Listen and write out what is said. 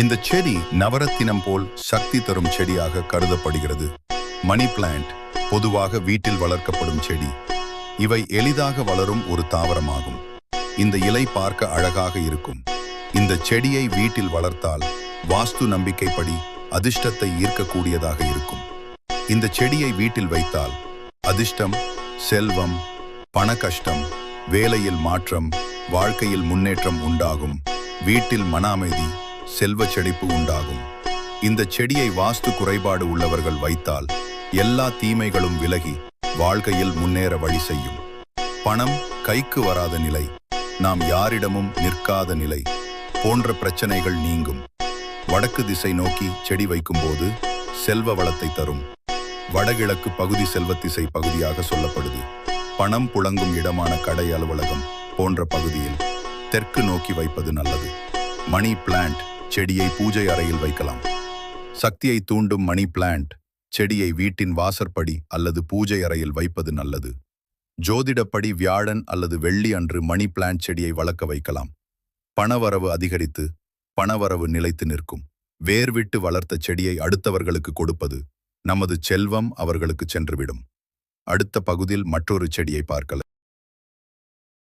இந்த செடி நவரத்தினம் போல் சக்தி தரும் செடியாக கருதப்படுகிறது. மணி பிளான்ட் பொதுவாக வீட்டில் வளர்க்கப்படும் செடி. இவை எளிதாக வளரும் ஒரு தாவரமாகும். இந்த இலை பார்க்க அழகாக இருக்கும். இந்த செடியை வீட்டில் வளர்த்தால் வாஸ்து நம்பிக்கைப்படி அதிர்ஷ்டத்தை ஈர்க்கக்கூடியதாக இருக்கும். இந்த செடியை வீட்டில் வைத்தால் அதிர்ஷ்டம் செல்வம் பண கஷ்டம் வேலையில் மாற்றம் வாழ்க்கையில் முன்னேற்றம் உண்டாகும். வீட்டில் மன அமைதி செல்வ செழிப்பு உண்டாகும். இந்த செடியை வாஸ்து குறைபாடு உள்ளவர்கள் வைத்தால் எல்லா தீமைகளும் விலகி வாழ்க்கையில் முன்னேற வழி செய்யும். பணம் கைக்கு வராத நிலை நாம் யாரிடமும் நிற்காத நிலை போன்ற பிரச்சனைகள் நீங்கும். வடக்கு திசை நோக்கி செடி வைக்கும்போது செல்வ வளத்தை தரும். வடகிழக்கு பகுதி செல்வத்திசை பகுதியாக சொல்லப்படுது. பணம் புழங்கும் இடமான கடை அலுவலகம் போன்ற பகுதியில் தெற்கு நோக்கி வைப்பது நல்லது. மணி பிளான்ட் செடியை பூஜை அறையில் வைக்கலாம். சக்தியை தூண்டும் மணி பிளான்ட் செடியை வீட்டின் வாசற்படி அல்லது பூஜை அறையில் வைப்பது நல்லது. ஜோதிடப்படி வியாழன் அல்லது வெள்ளி அன்று மணி பிளான்ட் செடியை வளர்க்க வைக்கலாம். பணவரவு அதிகரித்து பணவரவு நிலைத்து நிற்கும். வேர்விட்டு வளர்த்த செடியை அடுத்தவர்களுக்கு கொடுப்பது நமது செல்வம் அவர்களுக்கு சென்றுவிடும். அடுத்த பகுதியில் மற்றொரு செடியை பார்க்கலாம்.